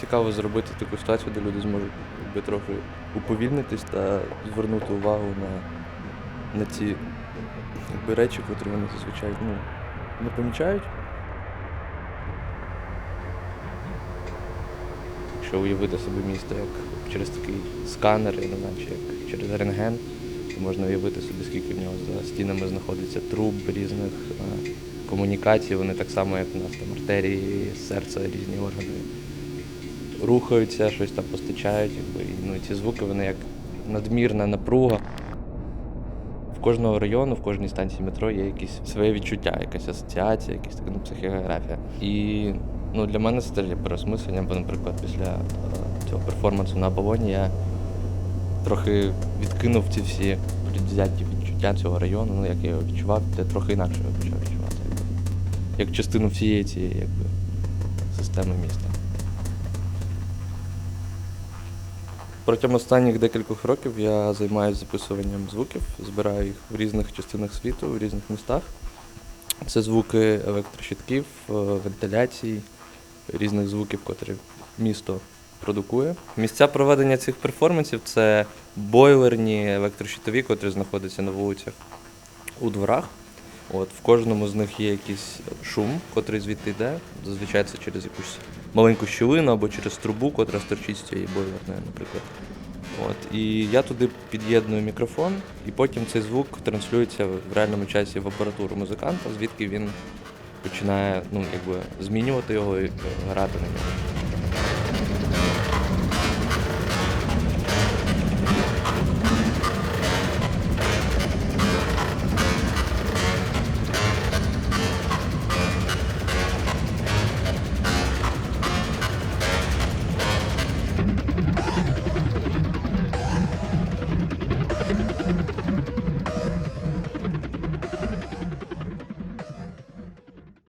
цікаво зробити таку ситуацію, де люди зможуть якби, трохи уповільнитись та звернути увагу на, на ці якби, речі, котрі вони зазвичай ну, не помічають. Якщо уявити собі місто як через такий сканер, знаю, чи як через рентген, то можна уявити собі, скільки в нього за стінами знаходиться труб різних е, комунікацій, вони так само, як у нас там артерії, серце, різні органи рухаються, щось там постачають. Якби, і, ну, ці звуки вони як надмірна напруга. В кожного району, в кожній станції метро є якісь своє відчуття, якась асоціація, якась така ну, психографія. І ну, для мене це теж є переосмислення, бо, наприклад, після е, цього перформансу на балоні я трохи відкинув ці всі предвзяті відчуття цього району, ну як я його відчував, я трохи інакше його почав відчувати. Якби, як частину всієї цієї якби, системи міста. Протягом останніх декількох років я займаюся записуванням звуків, збираю їх в різних частинах світу, в різних містах. Це звуки електрощитків, е, вентиляцій, різних звуків, котрі місто продукує. Місця проведення цих перформансів це бойлерні електрощитові, котрі знаходяться на вулицях у дворах. От, в кожному з них є якийсь шум, котрий звідти йде. Зазвичай це через якусь маленьку щілину або через трубу, котра стерчить з цієї бойлерної, наприклад. От, і я туди під'єдную мікрофон, і потім цей звук транслюється в реальному часі в апаратуру музиканта, звідки він починає ну, якби, змінювати його і е, грати на ньому.